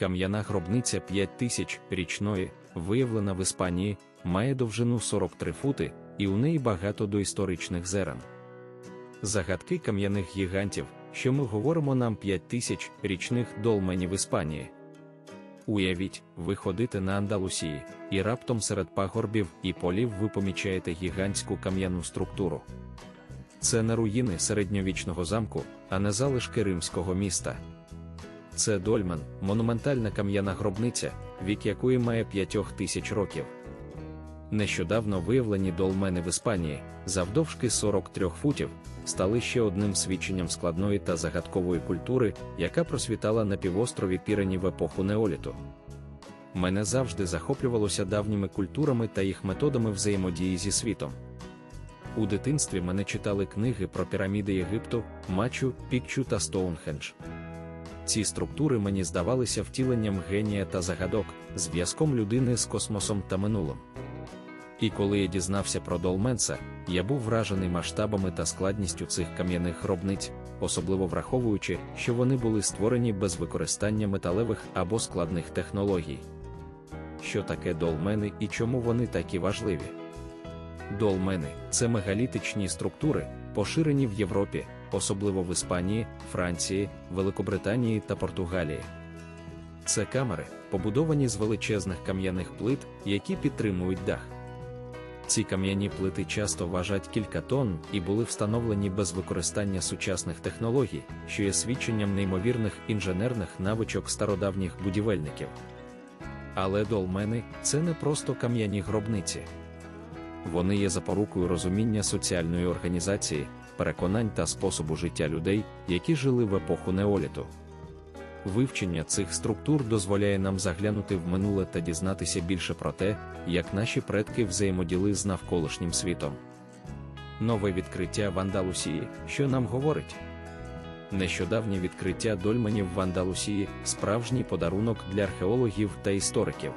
Кам'яна гробниця 5000 річної, виявлена в Іспанії, має довжину 43 фути, і у неї багато доісторичних зерен. Загадки кам'яних гігантів, що ми говоримо нам 5000 річних долменів Іспанії. Уявіть, ви ходите на Андалусії, і раптом серед пагорбів і полів ви помічаєте гігантську кам'яну структуру. Це не руїни середньовічного замку, а не залишки римського міста. Це дольмен, монументальна кам'яна гробниця, вік якої має 5 тисяч років. Нещодавно виявлені долмени в Іспанії, завдовжки 43 футів, стали ще одним свідченням складної та загадкової культури, яка просвітала на півострові Пірені в епоху неоліту. Мене завжди захоплювалося давніми культурами та їх методами взаємодії зі світом. У дитинстві мене читали книги про піраміди Єгипту, Мачу, Пікчу та Стоунхендж. Ці структури мені здавалися втіленням генія та загадок, зв'язком людини з космосом та минулим. І коли я дізнався про Долменса, я був вражений масштабами та складністю цих кам'яних гробниць, особливо враховуючи, що вони були створені без використання металевих або складних технологій. Що таке долмени і чому вони такі важливі? Долмени це мегалітичні структури, поширені в Європі, особливо в Іспанії, Франції, Великобританії та Португалії. Це камери, побудовані з величезних кам'яних плит, які підтримують дах. Ці кам'яні плити часто важать кілька тонн і були встановлені без використання сучасних технологій, що є свідченням неймовірних інженерних навичок стародавніх будівельників. Але долмени це не просто кам'яні гробниці. Вони є запорукою розуміння соціальної організації, переконань та способу життя людей, які жили в епоху неоліту. Вивчення цих структур дозволяє нам заглянути в минуле та дізнатися більше про те, як наші предки взаємоділи з навколишнім світом. Нове відкриття в Андалусії, що нам говорить. Нещодавнє відкриття дольменів в Андалусії справжній подарунок для археологів та істориків.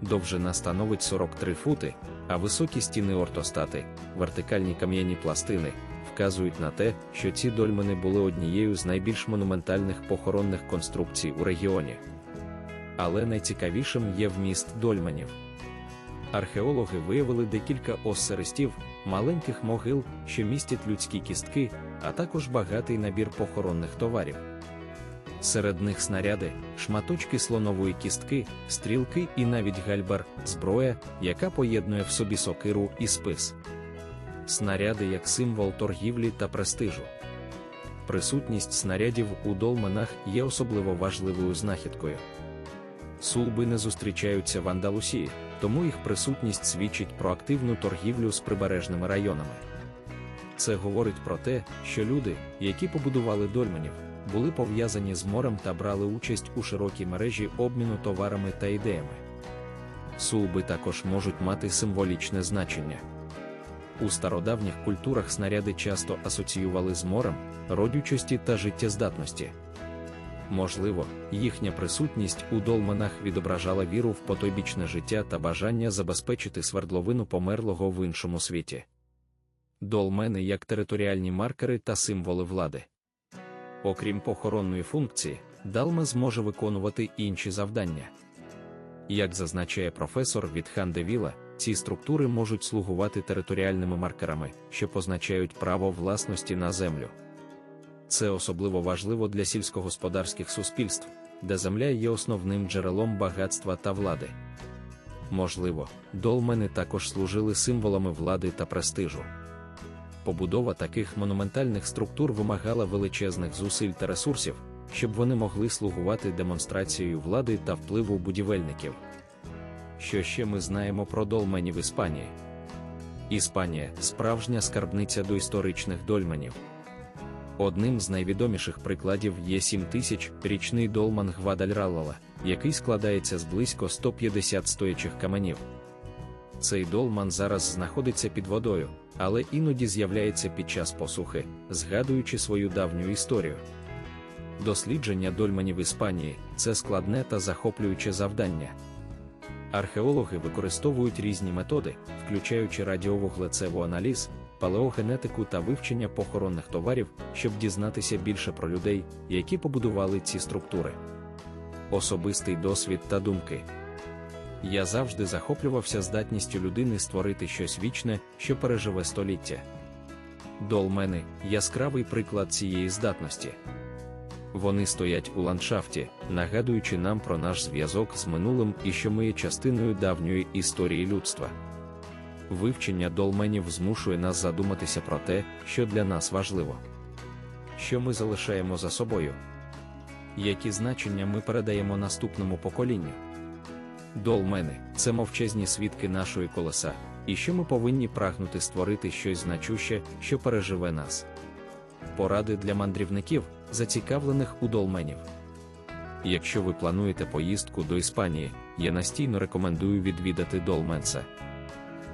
Довжина становить 43 фути, а високі стіни ортостати, вертикальні кам'яні пластини, вказують на те, що ці дольмени були однією з найбільш монументальних похоронних конструкцій у регіоні. Але найцікавішим є вміст дольменів. Археологи виявили декілька осерестів, маленьких могил, що містять людські кістки, а також багатий набір похоронних товарів. Серед них снаряди, шматочки слонової кістки, стрілки і навіть гальбар, зброя, яка поєднує в собі сокиру і спис. Снаряди як символ торгівлі та престижу. Присутність снарядів у долменах є особливо важливою знахідкою. Сулби не зустрічаються в Андалусії, тому їх присутність свідчить про активну торгівлю з прибережними районами. Це говорить про те, що люди, які побудували дольменів, були пов'язані з морем та брали участь у широкій мережі обміну товарами та ідеями. Сулби також можуть мати символічне значення. У стародавніх культурах снаряди часто асоціювали з морем, родючості та життєздатності. Можливо, їхня присутність у долменах відображала віру в потойбічне життя та бажання забезпечити свердловину померлого в іншому світі. Долмени як територіальні маркери та символи влади. Окрім похоронної функції, Далме зможе виконувати інші завдання. Як зазначає професор від Хандевіла, ці структури можуть слугувати територіальними маркерами, що позначають право власності на землю. Це особливо важливо для сільськогосподарських суспільств, де земля є основним джерелом багатства та влади. Можливо, долмени також служили символами влади та престижу. Побудова таких монументальних структур вимагала величезних зусиль та ресурсів, щоб вони могли слугувати демонстрацією влади та впливу будівельників. Що ще ми знаємо про долменів Іспанії? Іспанія справжня скарбниця до історичних дольменів. Одним з найвідоміших прикладів є 7000 річний долман Гвадальралала, який складається з близько 150 стоячих каменів. Цей долман зараз знаходиться під водою, але іноді з'являється під час посухи, згадуючи свою давню історію. Дослідження дольманів Іспанії це складне та захоплююче завдання. Археологи використовують різні методи, включаючи радіовуглецеву аналіз, палеогенетику та вивчення похоронних товарів, щоб дізнатися більше про людей, які побудували ці структури. особистий досвід та думки. Я завжди захоплювався здатністю людини створити щось вічне, що переживе століття. Долмени яскравий приклад цієї здатності. Вони стоять у ландшафті, нагадуючи нам про наш зв'язок з минулим і що ми є частиною давньої історії людства. Вивчення долменів змушує нас задуматися про те, що для нас важливо, що ми залишаємо за собою, які значення ми передаємо наступному поколінню. Долмени це мовчазні свідки нашої колеса, і що ми повинні прагнути створити щось значуще, що переживе нас. Поради для мандрівників, зацікавлених у долменів. Якщо ви плануєте поїздку до Іспанії, я настійно рекомендую відвідати Долменса.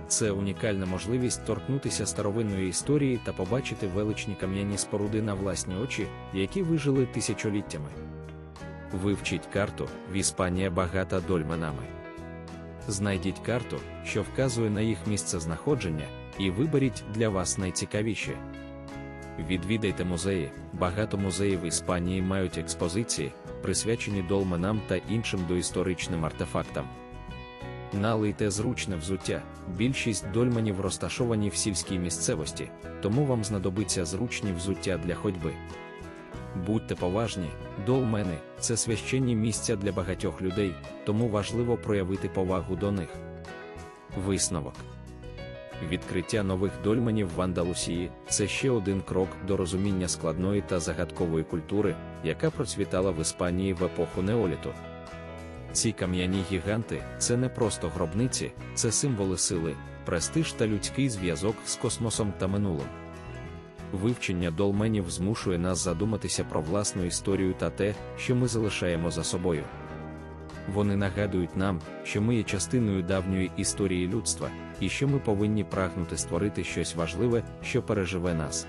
Це унікальна можливість торкнутися старовинної історії та побачити величні кам'яні споруди на власні очі, які вижили тисячоліттями. Вивчіть карту, в Іспанія багата дольменами. Знайдіть карту, що вказує на їх місце знаходження, і виберіть для вас найцікавіші. Відвідайте музеї. Багато музеїв Іспанії мають експозиції, присвячені долменам та іншим доісторичним артефактам. Налийте зручне взуття. Більшість дольменів розташовані в сільській місцевості, тому вам знадобиться зручні взуття для ходьби. Будьте поважні, долмени це священні місця для багатьох людей, тому важливо проявити повагу до них. Висновок Відкриття нових дольменів в Андалусії це ще один крок до розуміння складної та загадкової культури, яка процвітала в Іспанії в епоху неоліту. Ці кам'яні гіганти це не просто гробниці, це символи сили, престиж та людський зв'язок з космосом та минулим. Вивчення долменів змушує нас задуматися про власну історію та те, що ми залишаємо за собою. Вони нагадують нам, що ми є частиною давньої історії людства, і що ми повинні прагнути створити щось важливе, що переживе нас.